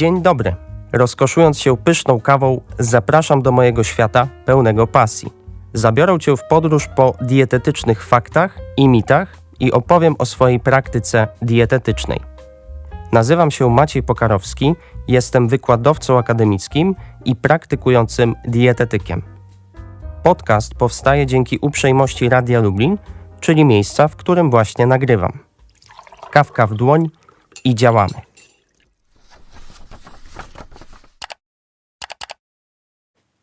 Dzień dobry. Rozkoszując się pyszną kawą, zapraszam do mojego świata pełnego pasji. Zabiorę Cię w podróż po dietetycznych faktach i mitach i opowiem o swojej praktyce dietetycznej. Nazywam się Maciej Pokarowski, jestem wykładowcą akademickim i praktykującym dietetykiem. Podcast powstaje dzięki uprzejmości Radia Lublin, czyli miejsca, w którym właśnie nagrywam. Kawka w dłoń i działamy.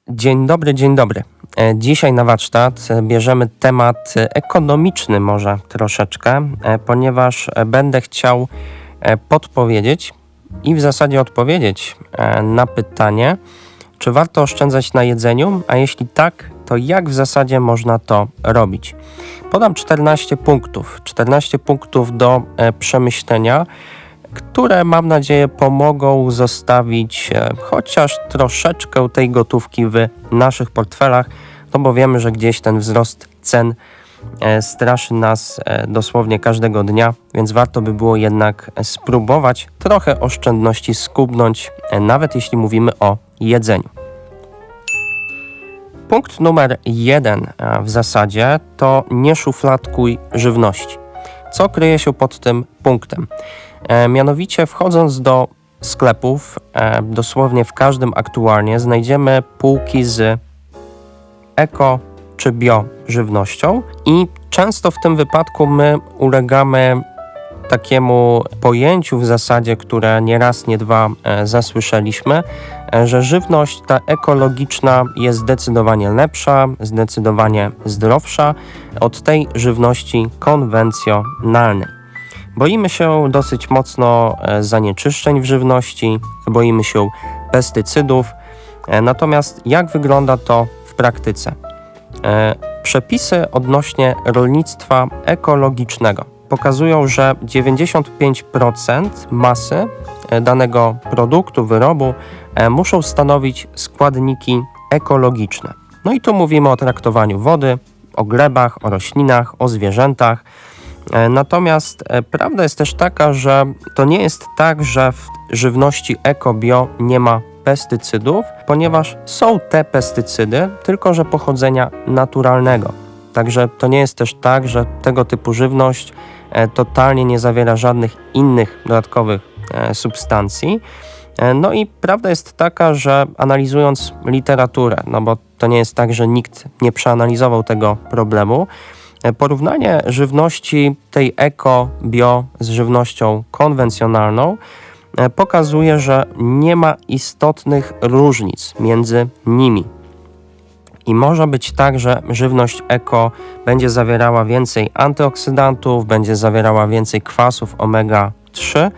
Dzień dobry, dzień dobry. E, Dzisiaj na warsztat bierzemy temat ekonomiczny może troszeczkę, e, ponieważ będę chciał e, podpowiedzieć i w zasadzie odpowiedzieć na pytanie, czy warto oszczędzać na jedzeniu, a jeśli tak, to jak w zasadzie można to robić. Podam 14 punktów, 14 punktów do przemyślenia, które mam nadzieję pomogą zostawić e, chociaż troszeczkę tej gotówki w naszych portfelach, no bo wiemy, że gdzieś ten wzrost cen e, straszy nas e, dosłownie każdego dnia, więc warto by było jednak spróbować trochę oszczędności skubnąć, nawet jeśli mówimy o jedzeniu. Punkt numer jeden w zasadzie to nie szufladkuj żywności. Co kryje się pod tym punktem? E, mianowicie wchodząc do sklepów, e, dosłownie w każdym aktualnie znajdziemy półki z eko czy bio żywnością i często w tym wypadku my ulegamy takiemu pojęciu w zasadzie, które nie raz, nie dwa e, zasłyszeliśmy, że żywność ta ekologiczna jest zdecydowanie lepsza, zdecydowanie zdrowsza od tej żywności konwencjonalnej. Boimy się dosyć mocno e, zanieczyszczeń w żywności, boimy się pestycydów. E, Natomiast jak wygląda to w praktyce? E, Przepisy odnośnie rolnictwa ekologicznego pokazują, że 95% masy danego produktu, wyrobu muszą stanowić składniki ekologiczne. No i tu mówimy o traktowaniu wody, o glebach, o roślinach, o zwierzętach. E, Natomiast e, prawda jest też taka, że to nie jest tak, że w żywności eko-bio nie ma pestycydów, ponieważ są te pestycydy, tylko że pochodzenia naturalnego. Także to nie jest też tak, że tego typu żywność e, totalnie nie zawiera żadnych innych dodatkowych substancji. No i prawda jest taka, że analizując literaturę, no bo to nie jest tak, że nikt nie przeanalizował tego problemu, porównanie żywności tej eko, bio z żywnością konwencjonalną e, pokazuje, że nie ma istotnych różnic między nimi. I może być tak, że żywność eko będzie zawierała więcej antyoksydantów, będzie zawierała więcej kwasów omega-3,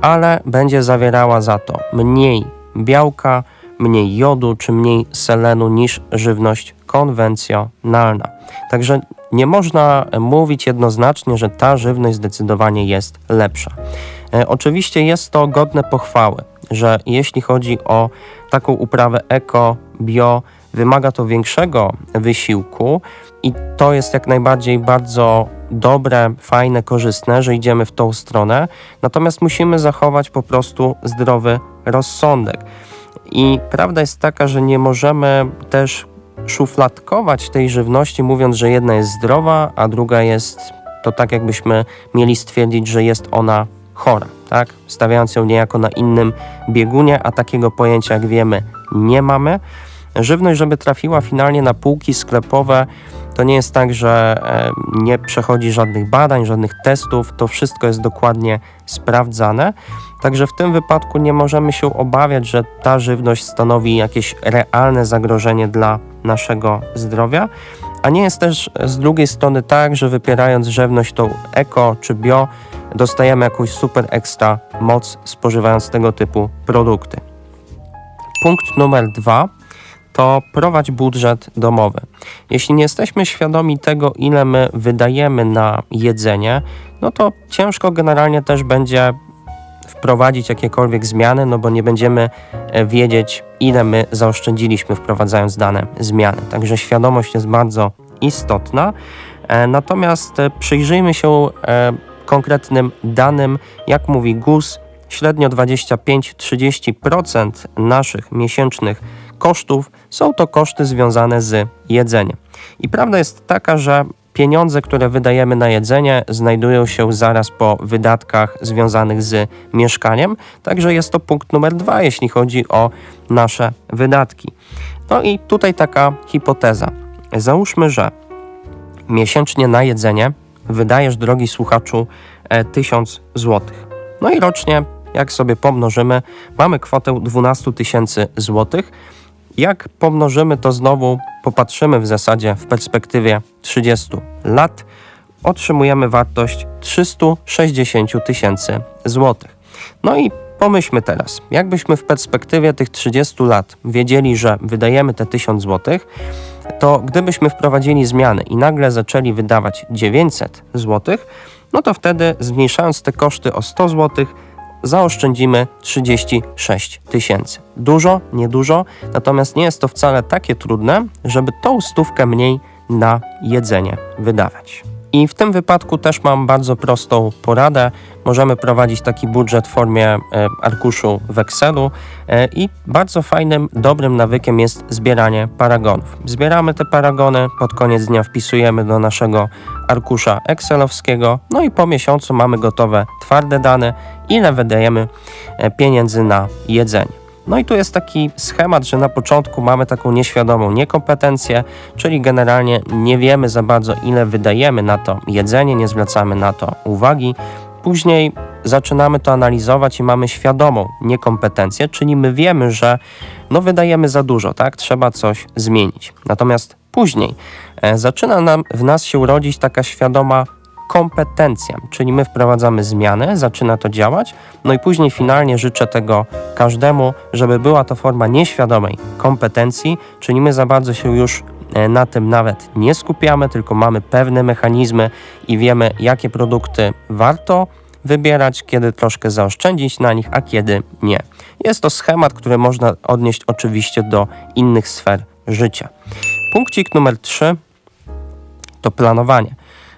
ale będzie zawierała za to mniej białka, mniej jodu czy mniej selenu niż żywność konwencjonalna. Także nie można mówić jednoznacznie, że ta żywność zdecydowanie jest lepsza. E, Oczywiście jest to godne pochwały, że jeśli chodzi o taką uprawę eko, bio, wymaga to większego wysiłku i to jest jak najbardziej bardzo dobre, fajne, korzystne, że idziemy w tą stronę. Natomiast musimy zachować po prostu zdrowy rozsądek. I prawda jest taka, że nie możemy też szufladkować tej żywności, mówiąc, że jedna jest zdrowa, a druga jest to tak, jakbyśmy mieli stwierdzić, że jest ona chora, tak? Stawiając ją niejako na innym biegunie, a takiego pojęcia, jak wiemy, nie mamy. Żywność, żeby trafiła finalnie na półki sklepowe, to nie jest tak, że e, nie przechodzi żadnych badań, żadnych testów, to wszystko jest dokładnie sprawdzane. Także w tym wypadku nie możemy się obawiać, że ta żywność stanowi jakieś realne zagrożenie dla naszego zdrowia. A nie jest też z drugiej strony tak, że wypierając żywność tą eko czy bio, dostajemy jakąś super ekstra moc spożywając tego typu produkty. Punkt numer dwa to prowadź budżet domowy. Jeśli nie jesteśmy świadomi tego, ile my wydajemy na jedzenie, no to ciężko generalnie też będzie wprowadzić jakiekolwiek zmiany, no bo nie będziemy e, wiedzieć, ile my zaoszczędziliśmy wprowadzając dane zmiany. Także świadomość jest bardzo istotna. E, Natomiast e, przyjrzyjmy się konkretnym danym, jak mówi GUS, średnio 25-30% naszych miesięcznych kosztów są to koszty związane z jedzeniem. I prawda jest taka, że pieniądze, które wydajemy na jedzenie, znajdują się zaraz po wydatkach związanych z mieszkaniem, także jest to punkt numer dwa, jeśli chodzi o nasze wydatki. No i tutaj taka hipoteza. Załóżmy, że miesięcznie na jedzenie wydajesz, drogi słuchaczu, 1000 zł. No i rocznie, jak sobie pomnożymy, mamy kwotę 12 tysięcy złotych. Jak pomnożymy to znowu, popatrzymy w zasadzie w perspektywie 30 lat, otrzymujemy wartość 360 tysięcy złotych. No i pomyślmy teraz, jakbyśmy w perspektywie tych 30 lat wiedzieli, że wydajemy te 1000 złotych, to gdybyśmy wprowadzili zmiany i nagle zaczęli wydawać 900 złotych, no to wtedy zmniejszając te koszty o 100 złotych, zaoszczędzimy 36 tysięcy. Dużo, niedużo, natomiast nie jest to wcale takie trudne, żeby tą stówkę mniej na jedzenie wydawać. I w tym wypadku też mam bardzo prostą poradę. Możemy prowadzić taki budżet w formie e, arkuszu w Excelu e, i bardzo fajnym, dobrym nawykiem jest zbieranie paragonów. Zbieramy te paragony, pod koniec dnia wpisujemy do naszego arkusza Excelowskiego, no i po miesiącu mamy gotowe twarde dane, ile wydajemy e, pieniędzy na jedzenie. No i tu jest taki schemat, że na początku mamy taką nieświadomą niekompetencję, czyli generalnie nie wiemy za bardzo, ile wydajemy na to jedzenie, nie zwracamy na to uwagi. Później zaczynamy to analizować i mamy świadomą niekompetencję, czyli my wiemy, że no wydajemy za dużo, tak? Trzeba coś zmienić. Natomiast później e, zaczyna nam w nas się urodzić taka świadoma kompetencja, czyli my wprowadzamy zmiany, zaczyna to działać, no i później finalnie życzę tego każdemu, żeby była to forma nieświadomej kompetencji, czyli my za bardzo się już e, na tym nawet nie skupiamy, tylko mamy pewne mechanizmy i wiemy, jakie produkty warto wybierać, kiedy troszkę zaoszczędzić na nich, a kiedy nie. Jest to schemat, który można odnieść oczywiście do innych sfer życia. Punkcik numer 3 to planowanie.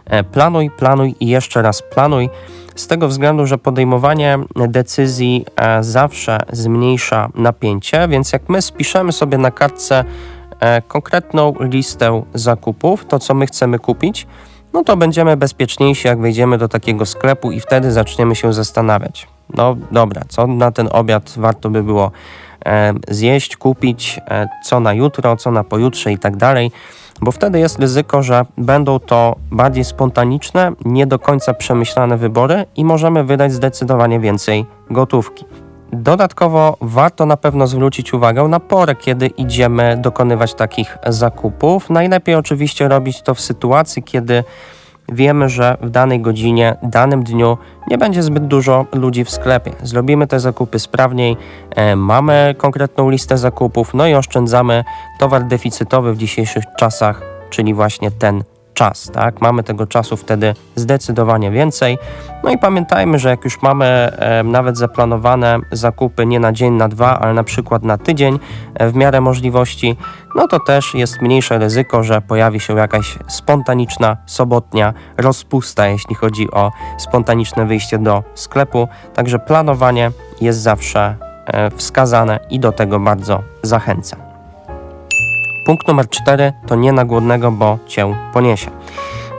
E, planuj, planuj i jeszcze raz planuj. Z tego względu, że podejmowanie decyzji e, zawsze zmniejsza napięcie, więc jak my spiszemy sobie na kartce e, konkretną listę zakupów, to co my chcemy kupić, no to będziemy bezpieczniejsi, jak wejdziemy do takiego sklepu i wtedy zaczniemy się zastanawiać. No dobra, co na ten obiad warto by było zjeść, kupić, co na jutro, co na pojutrze i tak dalej bo wtedy jest ryzyko, że będą to bardziej spontaniczne, nie do końca przemyślane wybory i możemy wydać zdecydowanie więcej gotówki. Dodatkowo warto na pewno zwrócić uwagę na porę, kiedy idziemy dokonywać takich zakupów. Najlepiej oczywiście robić to w sytuacji, kiedy wiemy, że w danej godzinie, danym dniu nie będzie zbyt dużo ludzi w sklepie. Zrobimy te zakupy sprawniej, e, mamy konkretną listę zakupów, no i oszczędzamy. Towar deficytowy w dzisiejszych czasach, czyli właśnie ten czas, tak? Mamy tego czasu wtedy zdecydowanie więcej. No i pamiętajmy, że jak już mamy e, nawet zaplanowane zakupy nie na dzień, na dwa, ale na przykład na tydzień e, w miarę możliwości, no to też jest mniejsze ryzyko, że pojawi się jakaś spontaniczna, sobotnia rozpusta, jeśli chodzi o spontaniczne wyjście do sklepu. Także planowanie jest zawsze e, wskazane i do tego bardzo zachęcam. Punkt numer cztery to nie na głodnego, bo cię poniesie.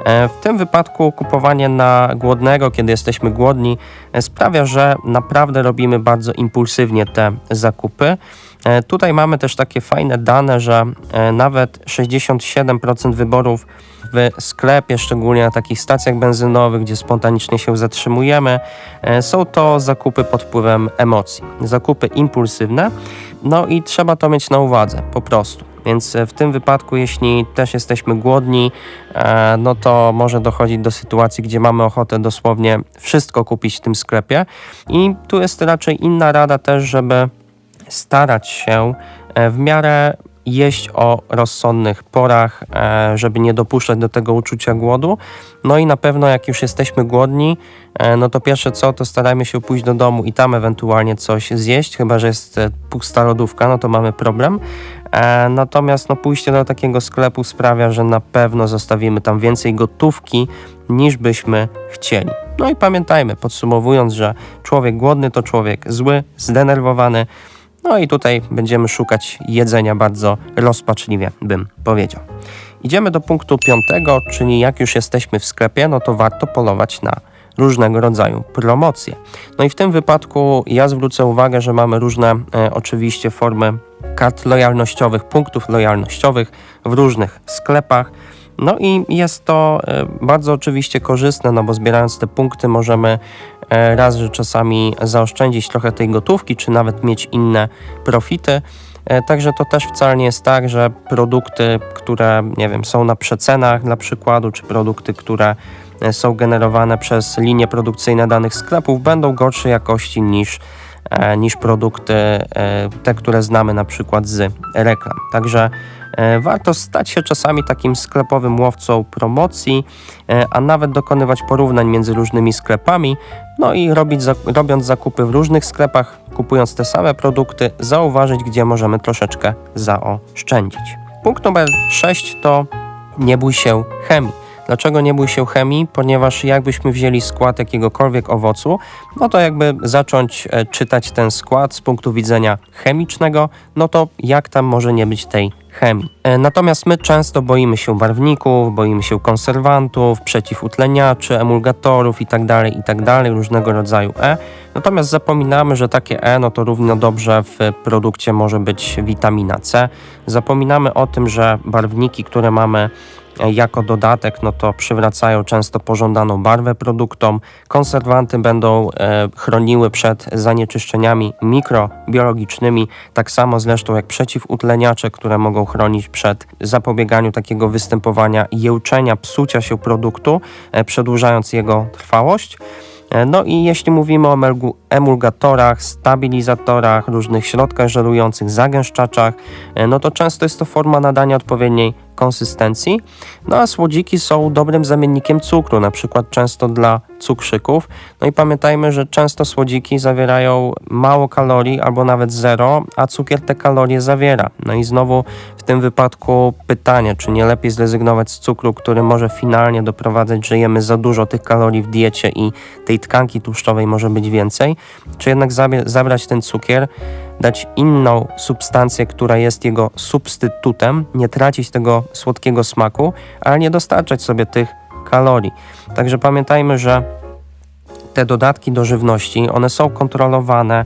E, w tym wypadku kupowanie na głodnego, kiedy jesteśmy głodni, e, sprawia, że naprawdę robimy bardzo impulsywnie te zakupy. E, tutaj mamy też takie fajne dane, że nawet 67% wyborów w sklepie, szczególnie na takich stacjach benzynowych, gdzie spontanicznie się zatrzymujemy, są to zakupy pod wpływem emocji, zakupy impulsywne. No i trzeba to mieć na uwadze po prostu. Więc e, w tym wypadku, jeśli też jesteśmy głodni, e, no to może dochodzić do sytuacji, gdzie mamy ochotę dosłownie wszystko kupić w tym sklepie. I tu jest raczej inna rada też, żeby starać się e, w miarę jeść o rozsądnych porach, e, żeby nie dopuszczać do tego uczucia głodu. No i na pewno jak już jesteśmy głodni, e, no to pierwsze co, to starajmy się pójść do domu i tam ewentualnie coś zjeść, chyba że jest e, pusta lodówka, no to mamy problem. Natomiast no pójście do takiego sklepu sprawia, że na pewno zostawimy tam więcej gotówki niż byśmy chcieli. No i pamiętajmy, podsumowując, że człowiek głodny to człowiek zły, zdenerwowany. No i tutaj będziemy szukać jedzenia bardzo rozpaczliwie, bym powiedział. Idziemy do punktu piątego, czyli jak już jesteśmy w sklepie, no to warto polować na różnego rodzaju promocje. No i w tym wypadku ja zwrócę uwagę, że mamy różne e, oczywiście formy kart lojalnościowych, punktów lojalnościowych w różnych sklepach. No i jest to e, bardzo oczywiście korzystne, no bo zbierając te punkty możemy raz, że czasami zaoszczędzić trochę tej gotówki, czy nawet mieć inne profity. E, Także to też wcale nie jest tak, że produkty, które nie wiem, są na przecenach dla przykładu, czy produkty, które e, są generowane przez linie produkcyjne danych sklepów, będą gorszej jakości niż, e, niż produkty, e, te, które znamy na przykład z reklam. Także e, warto stać się czasami takim sklepowym łowcą promocji, e, a nawet dokonywać porównań między różnymi sklepami, no i robić, robiąc zakupy w różnych sklepach, kupując te same produkty, zauważyć, gdzie możemy troszeczkę zaoszczędzić. Punkt numer 6 to nie bój się chemii. Dlaczego nie bój się chemii? Ponieważ jakbyśmy wzięli skład jakiegokolwiek owocu, no to jakby zacząć e, czytać ten skład z punktu widzenia chemicznego, no to jak tam może nie być tej chemii. E, Natomiast my często boimy się barwników, boimy się konserwantów, przeciwutleniaczy, emulgatorów itd., itd., różnego rodzaju E. Natomiast zapominamy, że takie E, no to równo dobrze w produkcie może być witamina C. Zapominamy o tym, że barwniki, które mamy jako dodatek, no to przywracają często pożądaną barwę produktom. Konserwanty będą e, chroniły przed zanieczyszczeniami mikrobiologicznymi, tak samo zresztą jak przeciwutleniacze, które mogą chronić przed zapobieganiu takiego występowania jełczenia, psucia się produktu, e, przedłużając jego trwałość. E, No i jeśli mówimy o emulgatorach, stabilizatorach, różnych środkach żerujących, zagęszczaczach, e, no to często jest to forma nadania odpowiedniej konsystencji. No a słodziki są dobrym zamiennikiem cukru, na przykład często dla cukrzyków. No i pamiętajmy, że często słodziki zawierają mało kalorii albo nawet zero, a cukier te kalorie zawiera. No i znowu w tym wypadku pytanie, czy nie lepiej zrezygnować z cukru, który może finalnie doprowadzać, że jemy za dużo tych kalorii w diecie i tej tkanki tłuszczowej może być więcej, czy jednak zabrać ten cukier, dać inną substancję, która jest jego substytutem, nie tracić tego słodkiego smaku, ale nie dostarczać sobie tych kalorii. Także pamiętajmy, że te dodatki do żywności, one są kontrolowane.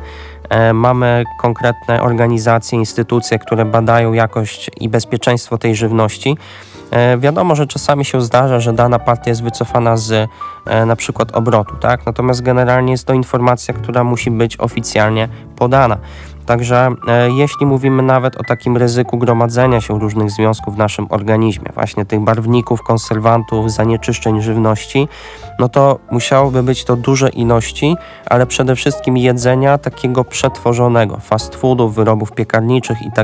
E, mamy konkretne organizacje, instytucje, które badają jakość i bezpieczeństwo tej żywności. E, wiadomo, że czasami się zdarza, że dana partia jest wycofana z e, na przykład obrotu, tak? Natomiast generalnie jest to informacja, która musi być oficjalnie podana. Także e, jeśli mówimy nawet o takim ryzyku gromadzenia się różnych związków w naszym organizmie, właśnie tych barwników, konserwantów, zanieczyszczeń żywności, no to musiałoby być to duże ilości, ale przede wszystkim jedzenia takiego przetworzonego, fast foodów, wyrobów piekarniczych i tak.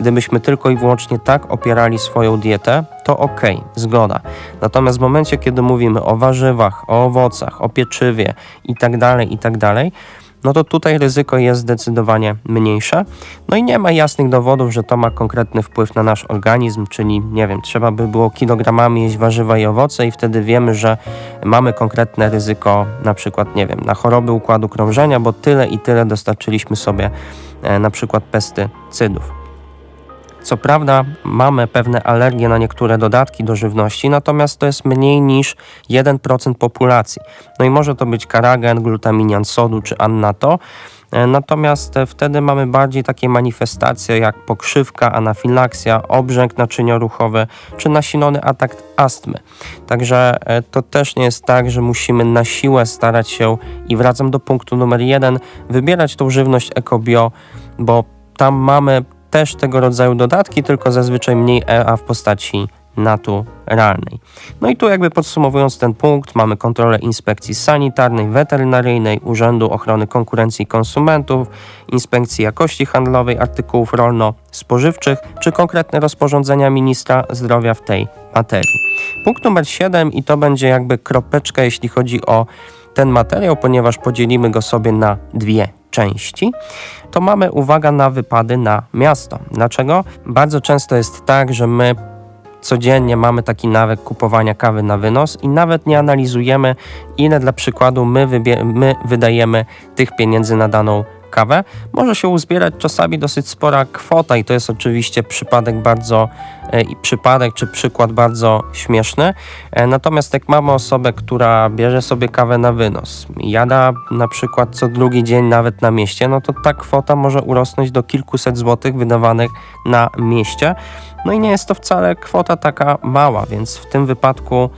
Gdybyśmy tylko i wyłącznie tak opierali swoją dietę, to ok, zgoda. Natomiast w momencie, kiedy mówimy o warzywach, o owocach, o pieczywie i tak no to tutaj ryzyko jest zdecydowanie mniejsze. No i nie ma jasnych dowodów, że to ma konkretny wpływ na nasz organizm, czyli nie wiem, trzeba by było kilogramami jeść warzywa i owoce i wtedy wiemy, że mamy konkretne ryzyko na przykład, nie wiem, na choroby układu krążenia, bo tyle i tyle dostarczyliśmy sobie e, na przykład pestycydów. Co prawda mamy pewne alergie na niektóre dodatki do żywności, natomiast to jest mniej niż 1% populacji. No i może to być karagen, glutaminian sodu czy annato. E, Natomiast e, wtedy mamy bardziej takie manifestacje jak pokrzywka, anafilakcja, obrzęk naczynioruchowy czy nasilony atak astmy. Także e, to też nie jest tak, że musimy na siłę starać się i wracam do punktu numer jeden, wybierać tą żywność ekobio, bo tam mamy też tego rodzaju dodatki, tylko zazwyczaj mniej EA w postaci naturalnej. No i tu jakby podsumowując ten punkt, mamy kontrolę inspekcji sanitarnej, weterynaryjnej, Urzędu Ochrony Konkurencji i Konsumentów, inspekcji jakości handlowej artykułów rolno-spożywczych, czy konkretne rozporządzenia ministra zdrowia w tej materii. Punkt numer 7 i to będzie jakby kropeczka, jeśli chodzi o ten materiał, ponieważ podzielimy go sobie na dwie części, to mamy uwaga na wypady na miasto. Dlaczego? Bardzo często jest tak, że my codziennie mamy taki nawyk kupowania kawy na wynos i nawet nie analizujemy, ile dla przykładu my, my wydajemy tych pieniędzy na daną kawę, może się uzbierać czasami dosyć spora kwota i to jest oczywiście przypadek bardzo e, i przypadek czy przykład bardzo śmieszny. E, Natomiast jak mamy osobę, która bierze sobie kawę na wynos, jada na przykład co drugi dzień nawet na mieście, no to ta kwota może urosnąć do kilkuset złotych wydawanych na mieście. No i nie jest to wcale kwota taka mała, więc w tym wypadku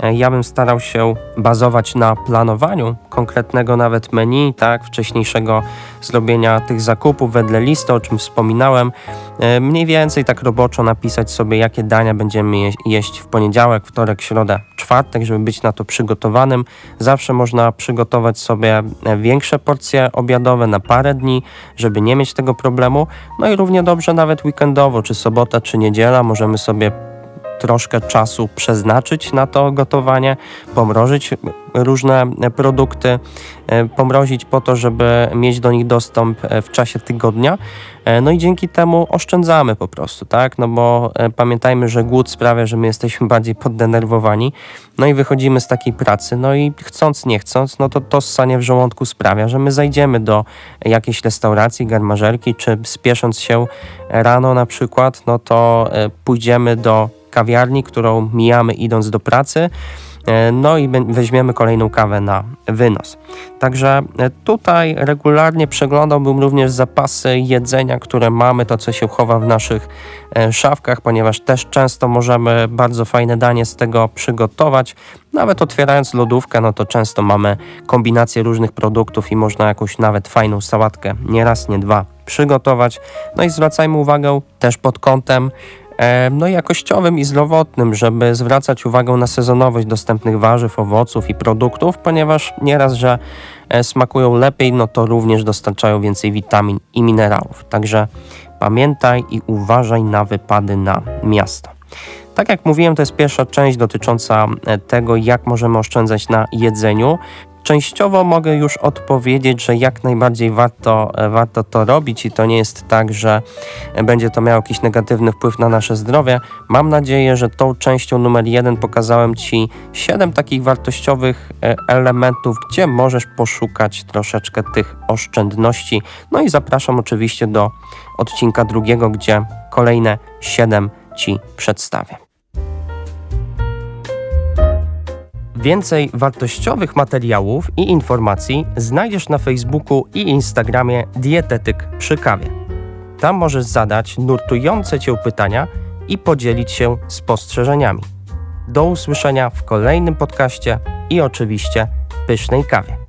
e, ja bym starał się bazować na planowaniu konkretnego nawet menu, tak, wcześniejszego zrobienia tych zakupów wedle listy, o czym wspominałem. E, Mniej więcej tak roboczo napisać sobie, jakie dania będziemy je- jeść w poniedziałek, wtorek, środę, czwartek, żeby być na to przygotowanym. Zawsze można przygotować sobie e, większe porcje obiadowe na parę dni, żeby nie mieć tego problemu. No i równie dobrze nawet weekendowo, czy sobota, czy niedziela, możemy sobie troszkę czasu przeznaczyć na to gotowanie, pomrożyć różne produkty, e, pomrozić po to, żeby mieć do nich dostęp e, w czasie tygodnia. E, No i dzięki temu oszczędzamy po prostu, tak? No bo pamiętajmy, że głód sprawia, że my jesteśmy bardziej poddenerwowani, no i wychodzimy z takiej pracy, no i chcąc, nie chcąc, no to to ssanie w żołądku sprawia, że my zajdziemy do jakiejś restauracji, garmażerki, czy spiesząc się rano na przykład, no to pójdziemy do kawiarni, którą mijamy idąc do pracy, e, no i weźmiemy kolejną kawę na wynos. Także e, tutaj regularnie przeglądałbym również zapasy jedzenia, które mamy, to co się chowa w naszych e, szafkach, ponieważ też często możemy bardzo fajne danie z tego przygotować. Nawet otwierając lodówkę, no to często mamy kombinację różnych produktów i można jakąś nawet fajną sałatkę nie raz, nie dwa przygotować. No i zwracajmy uwagę też pod kątem no jakościowym i zdrowotnym, żeby zwracać uwagę na sezonowość dostępnych warzyw, owoców i produktów, ponieważ nieraz, że e, smakują lepiej, no to również dostarczają więcej witamin i minerałów. Także pamiętaj i uważaj na wypady na miasto. Tak jak mówiłem, to jest pierwsza część dotycząca e, tego, jak możemy oszczędzać na jedzeniu. Częściowo mogę już odpowiedzieć, że jak najbardziej warto, e, warto to robić i to nie jest tak, że będzie to miało jakiś negatywny wpływ na nasze zdrowie. Mam nadzieję, że tą częścią numer jeden pokazałem Ci 7 takich wartościowych e, elementów, gdzie możesz poszukać troszeczkę tych oszczędności. No i zapraszam oczywiście do odcinka drugiego, gdzie kolejne 7 Ci przedstawię. Więcej wartościowych materiałów i informacji znajdziesz na Facebooku i Instagramie Dietetyk przy kawie. Tam możesz zadać nurtujące Cię pytania i podzielić się spostrzeżeniami. Do usłyszenia w kolejnym podcaście i oczywiście pysznej kawie.